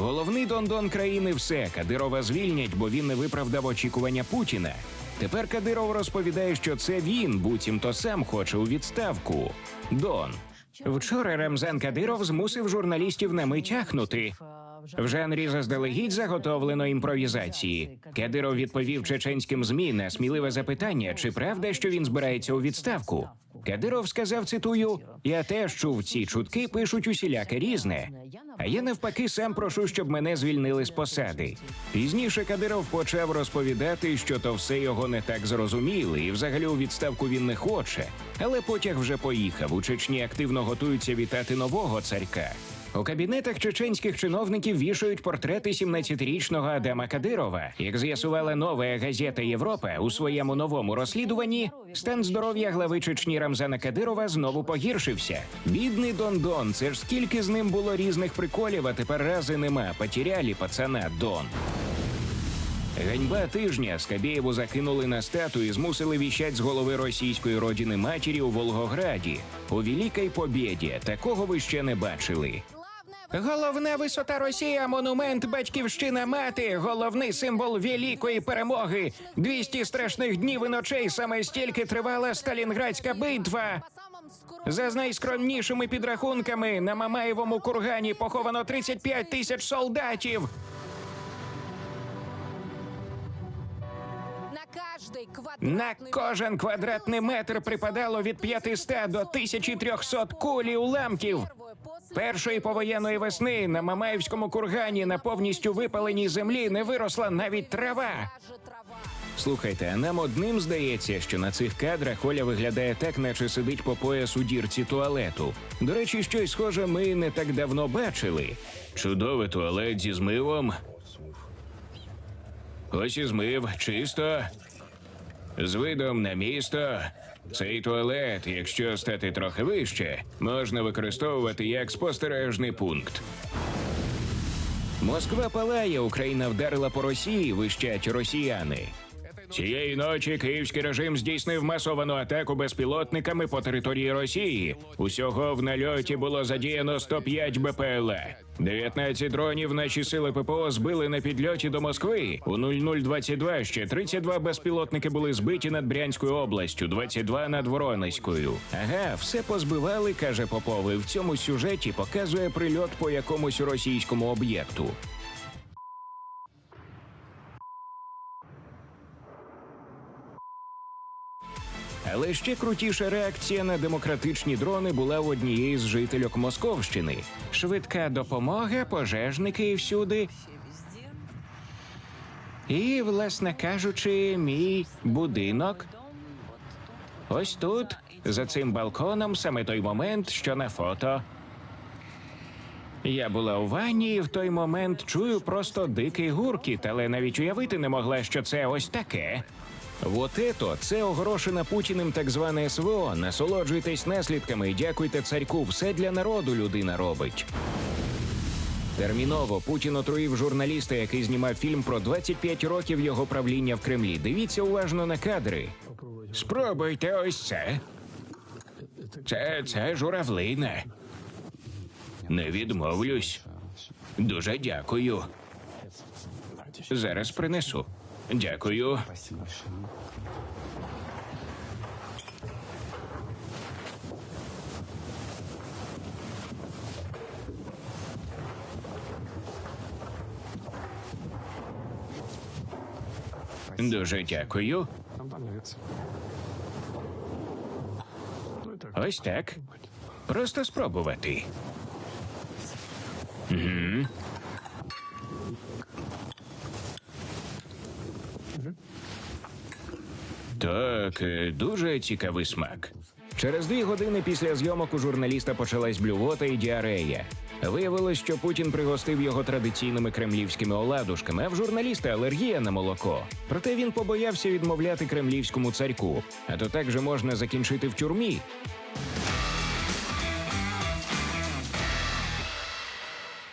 Головний дондон країни все Кадирова звільнять, бо він не виправдав очікування Путіна. Тепер Кадиров розповідає, що це він, буцімто сам хоче у відставку. Дон. Вчора Рамзан Кадиров змусив журналістів на мить ахнути. В жанрі заздалегідь заготовлено імпровізації. Кадиров відповів чеченським змі на сміливе запитання, чи правда, що він збирається у відставку. Кадиров сказав, цитую: Я теж чув ці чутки, пишуть усіляке різне. А я навпаки сам прошу, щоб мене звільнили з посади. Пізніше Кадиров почав розповідати, що то все його не так зрозуміли, і взагалі у відставку він не хоче. Але потяг вже поїхав. У Чечні активно готуються вітати нового царька. У кабінетах чеченських чиновників вішають портрети 17-річного Адама Кадирова. Як з'ясувала нова газета Європа у своєму новому розслідуванні, стан здоров'я глави Чечні Рамзана Кадирова знову погіршився. Бідний Дон-Дон, це ж скільки з ним було різних приколів, а тепер рази нема. Потеряли пацана Дон. Ганьба тижня Скабєєву закинули на статую і змусили віщать з голови російської родини матері у Волгограді. У Великій Побєді такого ви ще не бачили. Головна висота Росія, монумент Батьківщина мати, головний символ великої перемоги. 200 страшних днів і ночей саме стільки тривала Сталінградська битва. За найскромнішими підрахунками на Мамаєвому кургані поховано 35 тисяч солдатів. На кожен квадратний метр припадало від 500 до 1300 кулі уламків. Першої повоєнної весни на Мамаївському кургані на повністю випаленій землі не виросла навіть трава. Слухайте, а нам одним здається, що на цих кадрах Оля виглядає так, наче сидить по пояс у дірці туалету. До речі, щось схоже ми не так давно бачили. Чудовий туалет зі змивом. Ось і змив, чисто. З видом на місто. Цей туалет, якщо стати трохи вище, можна використовувати як спостережний пункт. Москва палає, Україна вдарила по Росії, вищать росіяни. Цієї ночі київський режим здійснив масовану атаку безпілотниками по території Росії. Усього в нальоті було задіяно 105 БПЛА. 19 дронів наші сили ППО збили на підльоті до Москви. У 0022 ще 32 безпілотники були збиті над Брянською областю, 22 над Воронезькою. Ага, все позбивали, каже Попов. В цьому сюжеті показує прильот по якомусь російському об'єкту. Але ще крутіша реакція на демократичні дрони була в однієї з жительок Московщини. Швидка допомога, пожежники всюди. І, власне кажучи, мій будинок. Ось тут, за цим балконом, саме той момент, що на фото. Я була у ванні і в той момент чую просто дикий гуркіт, але навіть уявити не могла, що це ось таке. Вот ето, це огорошена Путіним так зване СВО. Насолоджуйтесь наслідками і дякуйте царьку. Все для народу людина робить. Терміново Путін отруїв журналіста, який знімав фільм про 25 років його правління в Кремлі. Дивіться уважно на кадри. Спробуйте ось це. Це, це журавлина. Не відмовлюсь. Дуже дякую. Зараз принесу. Дякую. Дуже дякую. Ось так. Просто спробувати. Угу. Так, е, дуже цікавий смак. Через дві години після зйомок у журналіста почалась блювота і діарея. Виявилось, що Путін пригостив його традиційними кремлівськими оладушками, а в журналіста алергія на молоко. Проте він побоявся відмовляти кремлівському царьку, а то так же можна закінчити в тюрмі.